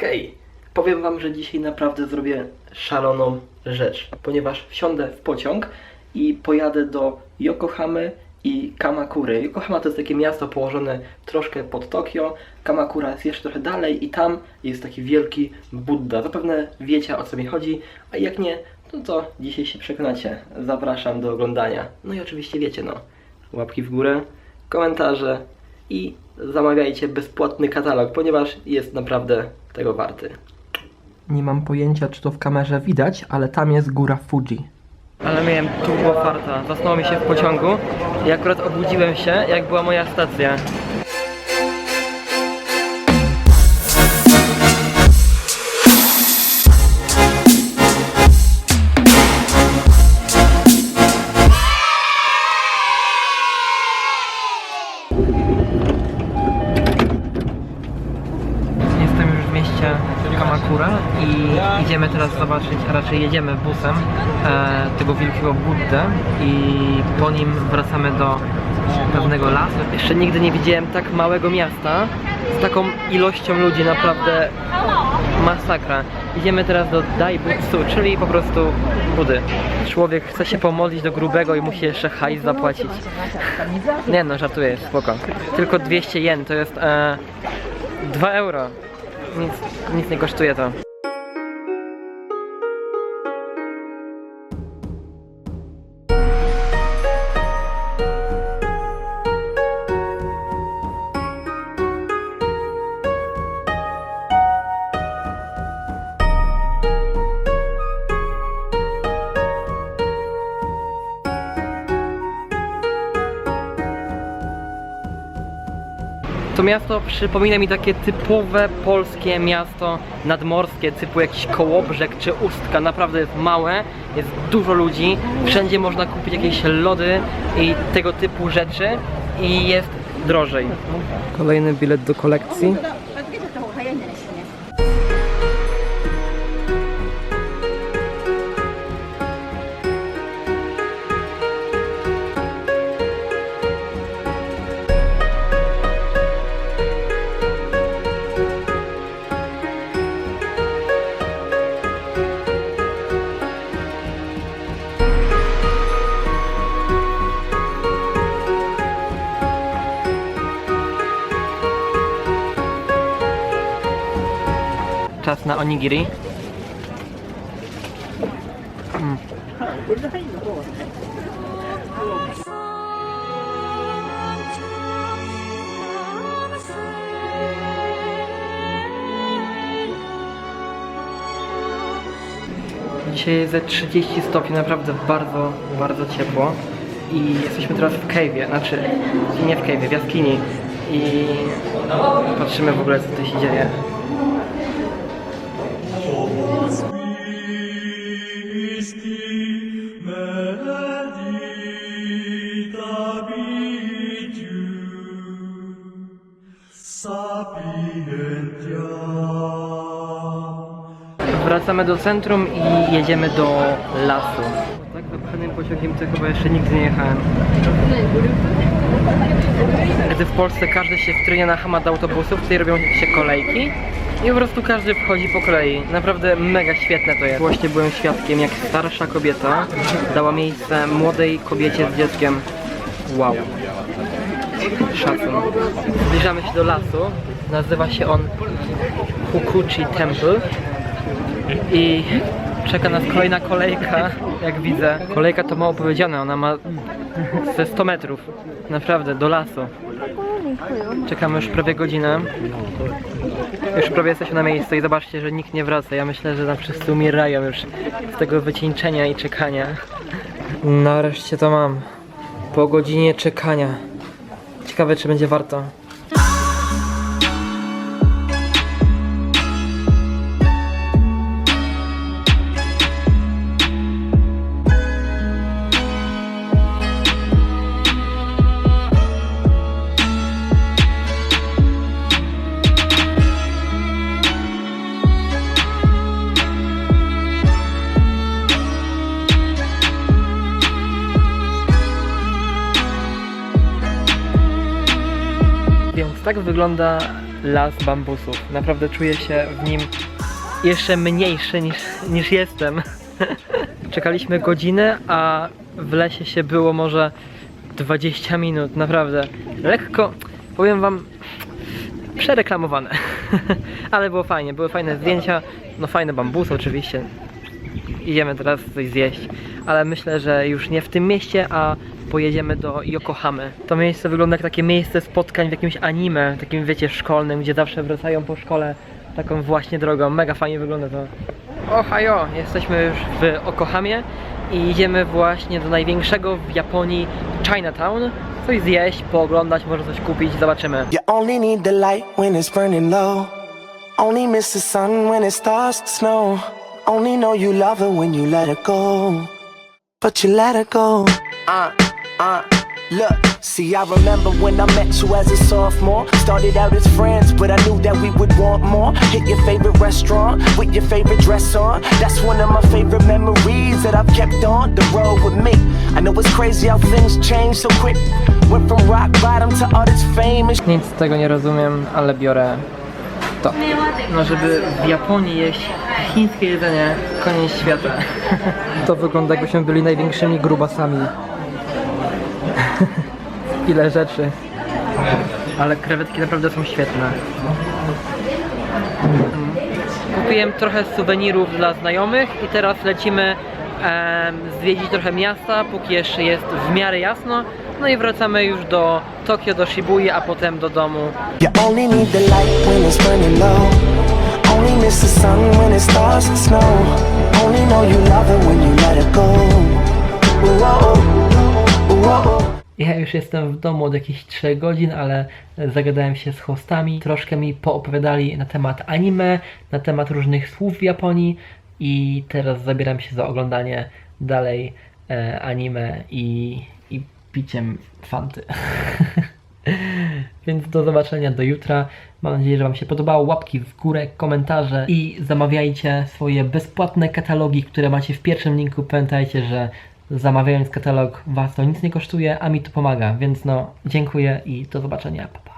Hej! Powiem wam, że dzisiaj naprawdę zrobię szaloną rzecz, ponieważ wsiądę w pociąg i pojadę do Yokohamy i Kamakury. Yokohama to jest takie miasto położone troszkę pod Tokio, Kamakura jest jeszcze trochę dalej i tam jest taki wielki Buddha. Zapewne wiecie o co mi chodzi, a jak nie, no to dzisiaj się przekonacie. Zapraszam do oglądania. No i oczywiście wiecie no, łapki w górę, komentarze i zamawiajcie bezpłatny katalog, ponieważ jest naprawdę tego warty. Nie mam pojęcia, czy to w kamerze widać, ale tam jest góra Fuji. Ale miałem turbo farta. Zasnąłem mi się w pociągu i akurat obudziłem się, jak była moja stacja. Kamakura i idziemy teraz zobaczyć, a raczej jedziemy busem e, tego wielkiego Buddę i po nim wracamy do pewnego lasu. Jeszcze nigdy nie widziałem tak małego miasta z taką ilością ludzi, naprawdę masakra. Idziemy teraz do Daibutsu, czyli po prostu Budy. Człowiek chce się pomodlić do grubego i musi jeszcze hajs zapłacić. Nie no, żartuję, spoko. Tylko 200 jen, to jest e, 2 euro. Nic, nic nie kosztuje to. To miasto przypomina mi takie typowe polskie miasto nadmorskie, typu jakiś Kołobrzeg czy Ustka. Naprawdę jest małe, jest dużo ludzi, wszędzie można kupić jakieś lody i tego typu rzeczy i jest drożej. Kolejny bilet do kolekcji. Na onigiri. Dzisiaj jest ze 30 stopni, naprawdę bardzo, bardzo ciepło. I jesteśmy teraz w cave'ie, znaczy nie w cave'ie, w jaskini. I patrzymy w ogóle co tutaj się dzieje. Wracamy do centrum i jedziemy do lasu. Tak wypchanym pociągiem to chyba jeszcze nigdy nie jechałem. Gdy w Polsce każdy się wtrynia na hamat autobusów, tutaj robią się kolejki i po prostu każdy wchodzi po kolei. Naprawdę mega świetne to jest. Właśnie byłem świadkiem, jak starsza kobieta dała miejsce młodej kobiecie z dzieckiem. Wow. Szacun. Zbliżamy się do lasu. Nazywa się on Hukuchi Temple. I czeka nas kolejna kolejka, jak widzę. Kolejka to mało powiedziane, ona ma ze 100 metrów. Naprawdę, do lasu. Czekamy już prawie godzinę. Już prawie jesteśmy na miejscu i zobaczcie, że nikt nie wraca. Ja myślę, że tam wszyscy umierają już z tego wycieńczenia i czekania. Nareszcie to mam. Po godzinie czekania. Ciekawe, czy będzie warto. Więc tak wygląda las bambusów. Naprawdę czuję się w nim jeszcze mniejszy niż, niż jestem. Czekaliśmy godzinę, a w lesie się było może 20 minut, naprawdę. Lekko, powiem wam, przereklamowane. Ale było fajnie, były fajne zdjęcia, no fajne bambusy oczywiście. Idziemy teraz coś zjeść, ale myślę, że już nie w tym mieście, a pojedziemy do Yokohamy. To miejsce wygląda jak takie miejsce spotkań w jakimś anime, takim wiecie, szkolnym, gdzie zawsze wracają po szkole taką właśnie drogą. Mega fajnie wygląda to. Ohajo, jesteśmy już w Okohamie i idziemy właśnie do największego w Japonii Chinatown. Coś zjeść, pooglądać, może coś kupić, zobaczymy. You only need the light when it's burning low. Only miss the sun when it starts to snow. Only know you love her when you let her go. But you let her go. Uh, uh, look. See, I remember when I met you as a sophomore. Started out as friends, but I knew that we would want more. Hit your favorite restaurant with your favorite dress on. That's one of my favorite memories that I've kept on the road with me. I know it's crazy how things change so quick. Went from rock bottom to all this fame Nic z tego nie rozumiem, ale biorę to. No, żeby w Japonii jeść chińskie jedzenie, koniec świata. To wygląda jakbyśmy byli największymi grubasami. Ile rzeczy. Ale krewetki naprawdę są świetne. Kupiłem trochę suwenirów dla znajomych i teraz lecimy em, zwiedzić trochę miasta, póki jeszcze jest w miarę jasno. No i wracamy już do Tokio, do Shibui, a potem do domu. Go. Whoa, whoa. Ja już jestem w domu od jakichś 3 godzin, ale zagadałem się z hostami. Troszkę mi poopowiadali na temat anime, na temat różnych słów w Japonii i teraz zabieram się za oglądanie dalej e, anime i piciem fanty. Więc do zobaczenia do jutra. Mam nadzieję, że Wam się podobało. Łapki w górę, komentarze i zamawiajcie swoje bezpłatne katalogi, które macie w pierwszym linku. Pamiętajcie, że zamawiając katalog Was to nic nie kosztuje, a mi to pomaga. Więc no, dziękuję i do zobaczenia. Pa, pa.